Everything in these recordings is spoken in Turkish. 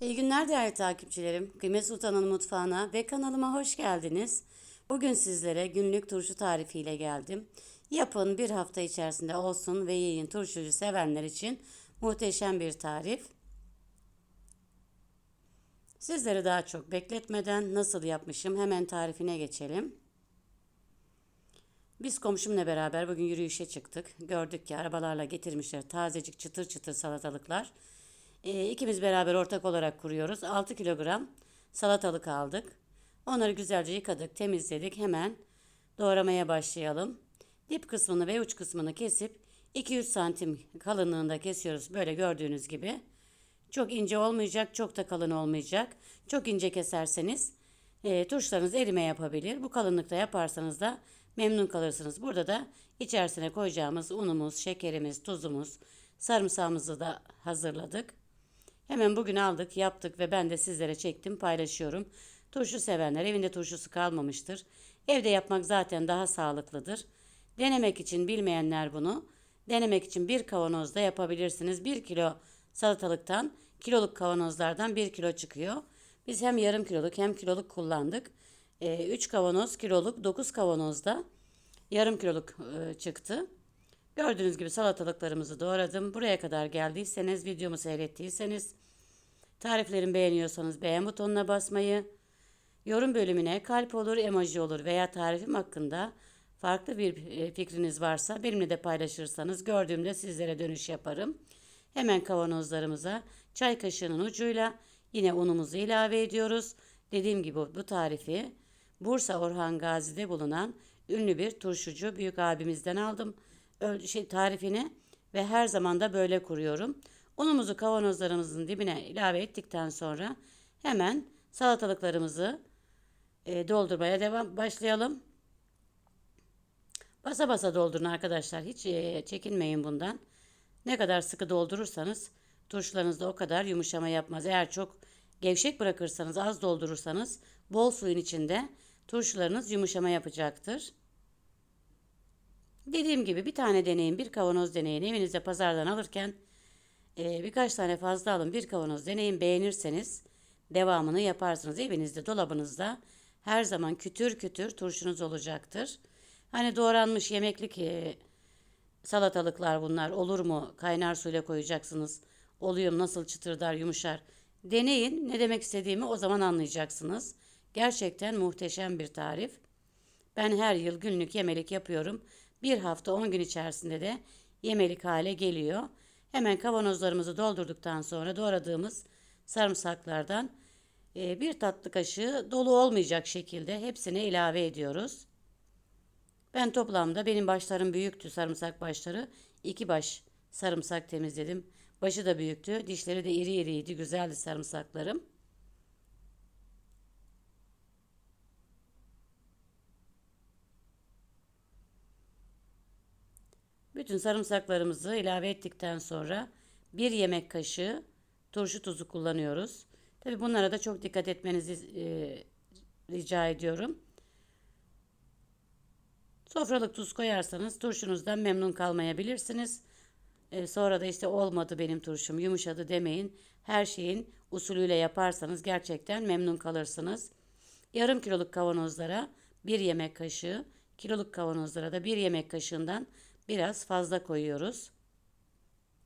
İyi günler değerli takipçilerim. Kıymet Sultan'ın mutfağına ve kanalıma hoş geldiniz. Bugün sizlere günlük turşu tarifiyle geldim. Yapın bir hafta içerisinde olsun ve yiyin turşucu sevenler için muhteşem bir tarif. Sizleri daha çok bekletmeden nasıl yapmışım hemen tarifine geçelim. Biz komşumla beraber bugün yürüyüşe çıktık. Gördük ki arabalarla getirmişler tazecik çıtır çıtır salatalıklar. E, ikimiz beraber ortak olarak kuruyoruz. 6 kilogram salatalık aldık. Onları güzelce yıkadık, temizledik. Hemen doğramaya başlayalım. Dip kısmını ve uç kısmını kesip 2-3 santim kalınlığında kesiyoruz. Böyle gördüğünüz gibi. Çok ince olmayacak, çok da kalın olmayacak. Çok ince keserseniz e, turşularınız erime yapabilir. Bu kalınlıkta yaparsanız da memnun kalırsınız. Burada da içerisine koyacağımız unumuz, şekerimiz, tuzumuz, sarımsağımızı da hazırladık. Hemen bugün aldık, yaptık ve ben de sizlere çektim, paylaşıyorum. Turşu sevenler evinde turşusu kalmamıştır. Evde yapmak zaten daha sağlıklıdır. Denemek için bilmeyenler bunu, denemek için bir kavanozda yapabilirsiniz. Bir kilo salatalıktan, kiloluk kavanozlardan bir kilo çıkıyor. Biz hem yarım kiloluk hem kiloluk kullandık. 3 kavanoz kiloluk, 9 kavanozda yarım kiloluk e, çıktı. Gördüğünüz gibi salatalıklarımızı doğradım. Buraya kadar geldiyseniz, videomu seyrettiyseniz, tariflerimi beğeniyorsanız beğen butonuna basmayı, yorum bölümüne kalp olur, emoji olur veya tarifim hakkında farklı bir e, fikriniz varsa benimle de paylaşırsanız gördüğümde sizlere dönüş yaparım. Hemen kavanozlarımıza çay kaşığının ucuyla yine unumuzu ilave ediyoruz. Dediğim gibi bu tarifi Bursa Orhan Gazi'de bulunan ünlü bir turşucu büyük abimizden aldım şey tarifini ve her zaman da böyle kuruyorum. Unumuzu kavanozlarımızın dibine ilave ettikten sonra hemen salatalıklarımızı e, doldurmaya devam başlayalım. Basa basa doldurun arkadaşlar. Hiç e, çekinmeyin bundan. Ne kadar sıkı doldurursanız turşularınız da o kadar yumuşama yapmaz. Eğer çok gevşek bırakırsanız, az doldurursanız bol suyun içinde turşularınız yumuşama yapacaktır. Dediğim gibi bir tane deneyin, bir kavanoz deneyin. Evinizde pazardan alırken e, birkaç tane fazla alın, bir kavanoz deneyin. Beğenirseniz devamını yaparsınız. Evinizde, dolabınızda her zaman kütür kütür turşunuz olacaktır. Hani doğranmış yemeklik e, salatalıklar bunlar olur mu? Kaynar suyla koyacaksınız. Oluyor mu? Nasıl çıtırdar, yumuşar? Deneyin. Ne demek istediğimi o zaman anlayacaksınız. Gerçekten muhteşem bir tarif. Ben her yıl günlük yemelik yapıyorum. Bir hafta 10 gün içerisinde de yemelik hale geliyor. Hemen kavanozlarımızı doldurduktan sonra doğradığımız sarımsaklardan e, bir tatlı kaşığı dolu olmayacak şekilde hepsine ilave ediyoruz. Ben toplamda benim başlarım büyüktü sarımsak başları. iki baş sarımsak temizledim. Başı da büyüktü. Dişleri de iri iriydi. Güzeldi sarımsaklarım. Bütün sarımsaklarımızı ilave ettikten sonra bir yemek kaşığı turşu tuzu kullanıyoruz. Tabi bunlara da çok dikkat etmenizi e, rica ediyorum. Sofralık tuz koyarsanız turşunuzdan memnun kalmayabilirsiniz. E, sonra da işte olmadı benim turşum yumuşadı demeyin. Her şeyin usulüyle yaparsanız gerçekten memnun kalırsınız. Yarım kiloluk kavanozlara bir yemek kaşığı, kiloluk kavanozlara da bir yemek kaşığından biraz fazla koyuyoruz.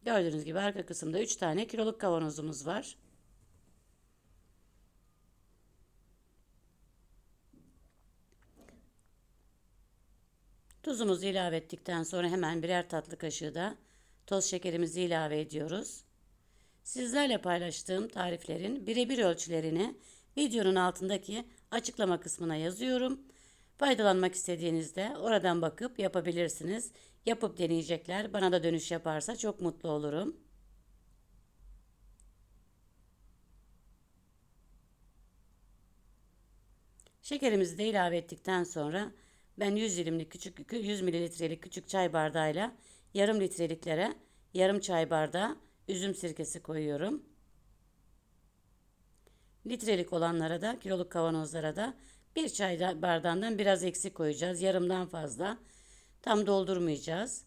Gördüğünüz gibi arka kısımda 3 tane kiloluk kavanozumuz var. Tuzumuzu ilave ettikten sonra hemen birer tatlı kaşığı da toz şekerimizi ilave ediyoruz. Sizlerle paylaştığım tariflerin birebir ölçülerini videonun altındaki açıklama kısmına yazıyorum. Faydalanmak istediğinizde oradan bakıp yapabilirsiniz. Yapıp deneyecekler. Bana da dönüş yaparsa çok mutlu olurum. Şekerimizi de ilave ettikten sonra ben 100 dilimlik küçük 100 mililitrelik küçük çay bardağıyla yarım litreliklere yarım çay bardağı üzüm sirkesi koyuyorum. Litrelik olanlara da kiloluk kavanozlara da bir çay bardağından biraz eksik koyacağız. Yarımdan fazla. Tam doldurmayacağız.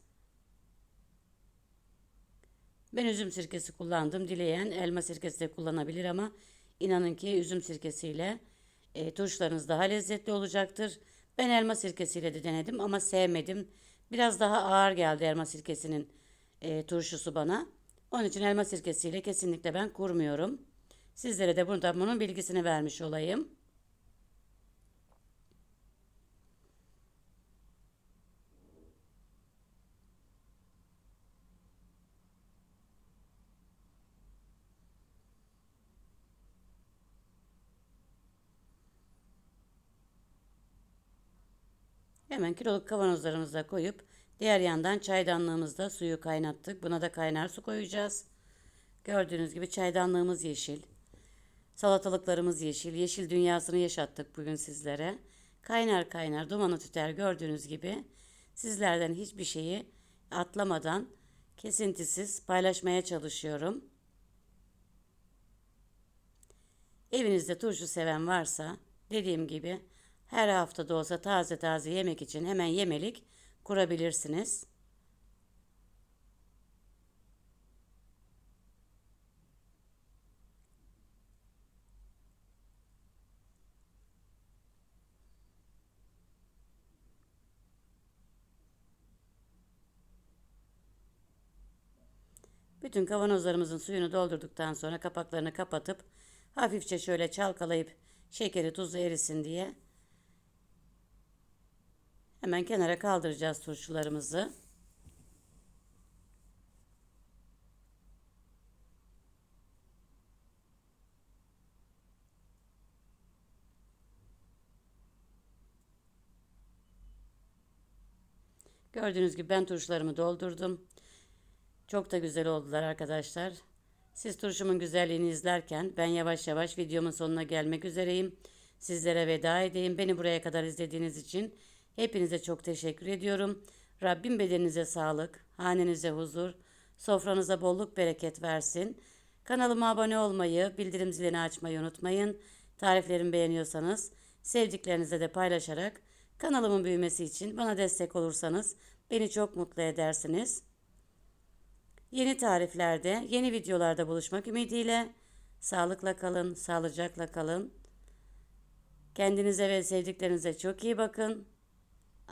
Ben üzüm sirkesi kullandım. Dileyen elma sirkesi de kullanabilir ama inanın ki üzüm sirkesiyle e, turşularınız daha lezzetli olacaktır. Ben elma sirkesiyle de denedim ama sevmedim. Biraz daha ağır geldi elma sirkesinin e, turşusu bana. Onun için elma sirkesiyle kesinlikle ben kurmuyorum. Sizlere de buradan bunun bilgisini vermiş olayım. Hemen kiloluk kavanozlarımıza koyup diğer yandan çaydanlığımızda suyu kaynattık. Buna da kaynar su koyacağız. Gördüğünüz gibi çaydanlığımız yeşil. Salatalıklarımız yeşil. Yeşil dünyasını yaşattık bugün sizlere. Kaynar kaynar dumanı tüter gördüğünüz gibi sizlerden hiçbir şeyi atlamadan kesintisiz paylaşmaya çalışıyorum. Evinizde turşu seven varsa dediğim gibi her hafta da olsa taze taze yemek için hemen yemelik kurabilirsiniz. Bütün kavanozlarımızın suyunu doldurduktan sonra kapaklarını kapatıp hafifçe şöyle çalkalayıp şekeri tuzu erisin diye hemen kenara kaldıracağız turşularımızı. Gördüğünüz gibi ben turşularımı doldurdum. Çok da güzel oldular arkadaşlar. Siz turşumun güzelliğini izlerken ben yavaş yavaş videomun sonuna gelmek üzereyim. Sizlere veda edeyim. Beni buraya kadar izlediğiniz için hepinize çok teşekkür ediyorum. Rabbim bedeninize sağlık, hanenize huzur, sofranıza bolluk bereket versin. Kanalıma abone olmayı, bildirim zilini açmayı unutmayın. Tariflerimi beğeniyorsanız sevdiklerinize de paylaşarak kanalımın büyümesi için bana destek olursanız beni çok mutlu edersiniz. Yeni tariflerde, yeni videolarda buluşmak ümidiyle sağlıkla kalın, sağlıcakla kalın. Kendinize ve sevdiklerinize çok iyi bakın.